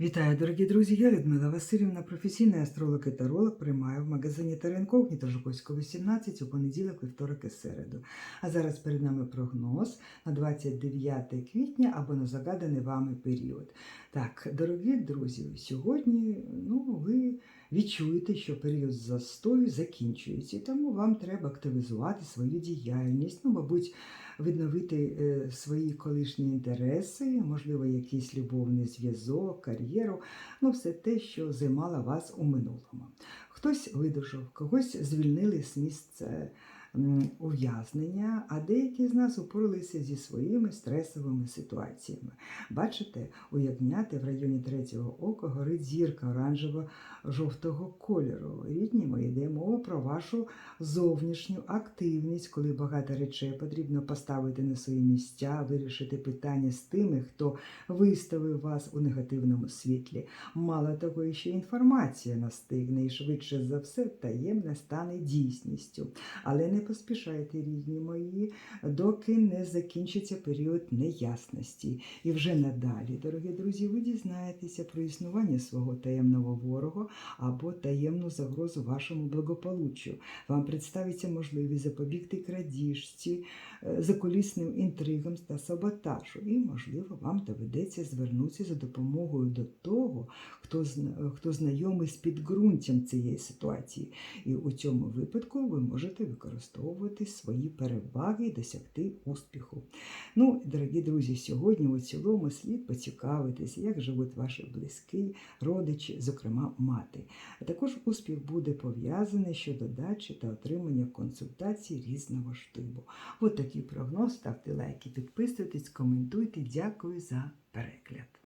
Вітаю, дорогі друзі! Я Людмила Васильівна, професійний астролог і таролог, приймаю в магазині Теренкогніто Жуковського 18 у понеділок, вівторок і середу. А зараз перед нами прогноз на 29 квітня або на загаданий вами період. Так, дорогі друзі, сьогодні ну, ви відчуєте, що період застою закінчується, тому вам треба активізувати свою діяльність, ну, мабуть, відновити е, свої колишні інтереси, можливо, якийсь любовний зв'язок, кар'єру, ну все те, що займало вас у минулому. Хтось видужав, когось звільнили з місця ув'язнення, а деякі з нас упоралися зі своїми стресовими ситуаціями. Бачите, у ягняти в районі третього ока горить зірка оранжево-жовтого кольору. Рідні мої, йде мова про вашу зовнішню активність, коли багато речей потрібно поставити на свої місця, вирішити питання з тими, хто виставив вас у негативному світлі. Мало того, ще інформація настигне, і швидше за все таємне стане дійсністю. Але не поспішайте, рідні мої, доки не закінчиться період неясності. І вже надалі, дорогі друзі, ви дізнаєтеся про існування свого таємного ворога або таємну загрозу вашому благополуччю. Вам представиться можливість запобігти крадіжці, е, закулісним інтригам та саботажу. І, можливо, вам доведеться звернутися за допомогою до того, хто, хто знайомий з підґрунтям цієї ситуації. І у цьому випадку ви можете використовувати свої переваги і досягти успіху. Ну, дорогі друзі, сьогодні у цілому слід поцікавитись, як живуть ваші близькі, родичі, зокрема мати. А також успіх буде пов'язаний щодо дачі та отримання консультацій різного штибу. От такий прогноз. Ставте лайки, підписуйтесь, коментуйте. Дякую за перегляд.